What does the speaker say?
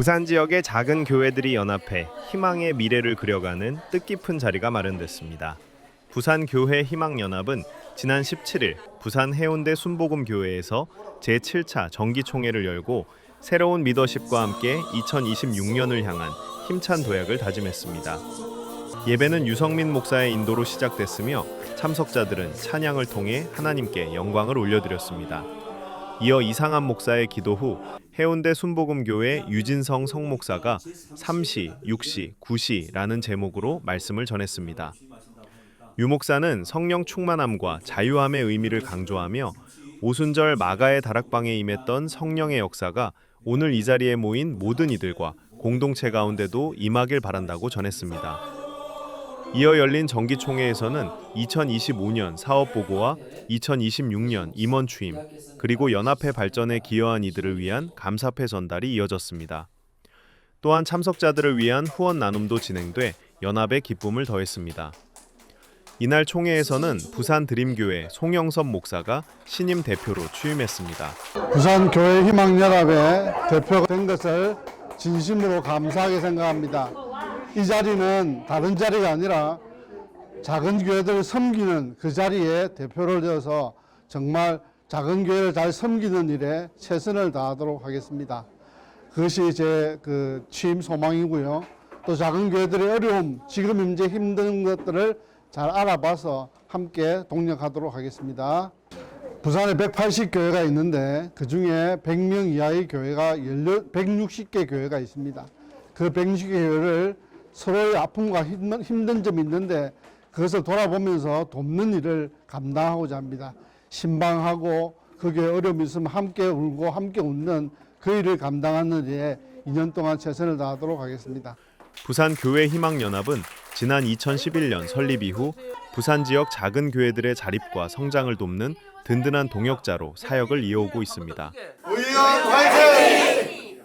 부산 지역의 작은 교회들이 연합해 희망의 미래를 그려가는 뜻깊은 자리가 마련됐습니다. 부산 교회 희망 연합은 지난 17일 부산 해운대 순복음 교회에서 제7차 정기 총회를 열고 새로운 리더십과 함께 2026년을 향한 힘찬 도약을 다짐했습니다. 예배는 유성민 목사의 인도로 시작됐으며 참석자들은 찬양을 통해 하나님께 영광을 올려드렸습니다. 이어 이상한 목사의 기도 후 해운대 순복음교회 유진성 성목사가 3시, 6시, 9시라는 제목으로 말씀을 전했습니다. 유 목사는 성령 충만함과 자유함의 의미를 강조하며 오순절 마가의 다락방에 임했던 성령의 역사가 오늘 이 자리에 모인 모든 이들과 공동체 가운데도 임하길 바란다고 전했습니다. 이어 열린 정기총회에서는 2025년 사업 보고와 2026년 임원 취임 그리고 연합회 발전에 기여한 이들을 위한 감사패 전달이 이어졌습니다. 또한 참석자들을 위한 후원 나눔도 진행돼 연합의 기쁨을 더했습니다. 이날 총회에서는 부산 드림교회 송영섭 목사가 신임 대표로 취임했습니다. 부산 교회 희망연합의 대표가 된 것을 진심으로 감사하게 생각합니다. 이 자리는 다른 자리가 아니라 작은 교회들을 섬기는 그 자리에 대표를 되어서 정말 작은 교회를 잘 섬기는 일에 최선을 다하도록 하겠습니다. 그것이 제 그 취임 소망이고요. 또 작은 교회들의 어려움, 지금 현재 힘든 것들을 잘 알아봐서 함께 동력하도록 하겠습니다. 부산에 180교회가 있는데 그 중에 100명 이하의 교회가 160개 교회가 있습니다. 그 160개 교회를 서로의 아픔과 힘든, 힘든 점이 있는데 그것을 돌아보면서 돕는 일을 감당하고자 합니다. 신방하고 거기에 어려움이 있으면 함께 울고 함께 웃는 그 일을 감당하는 일에 2년 동안 최선을 다하도록 하겠습니다. 부산 교회 희망 연합은 지난 2011년 설립 이후 부산 지역 작은 교회들의 자립과 성장을 돕는 든든한 동역자로 사역을 이어오고 있습니다. 의원 화이팅!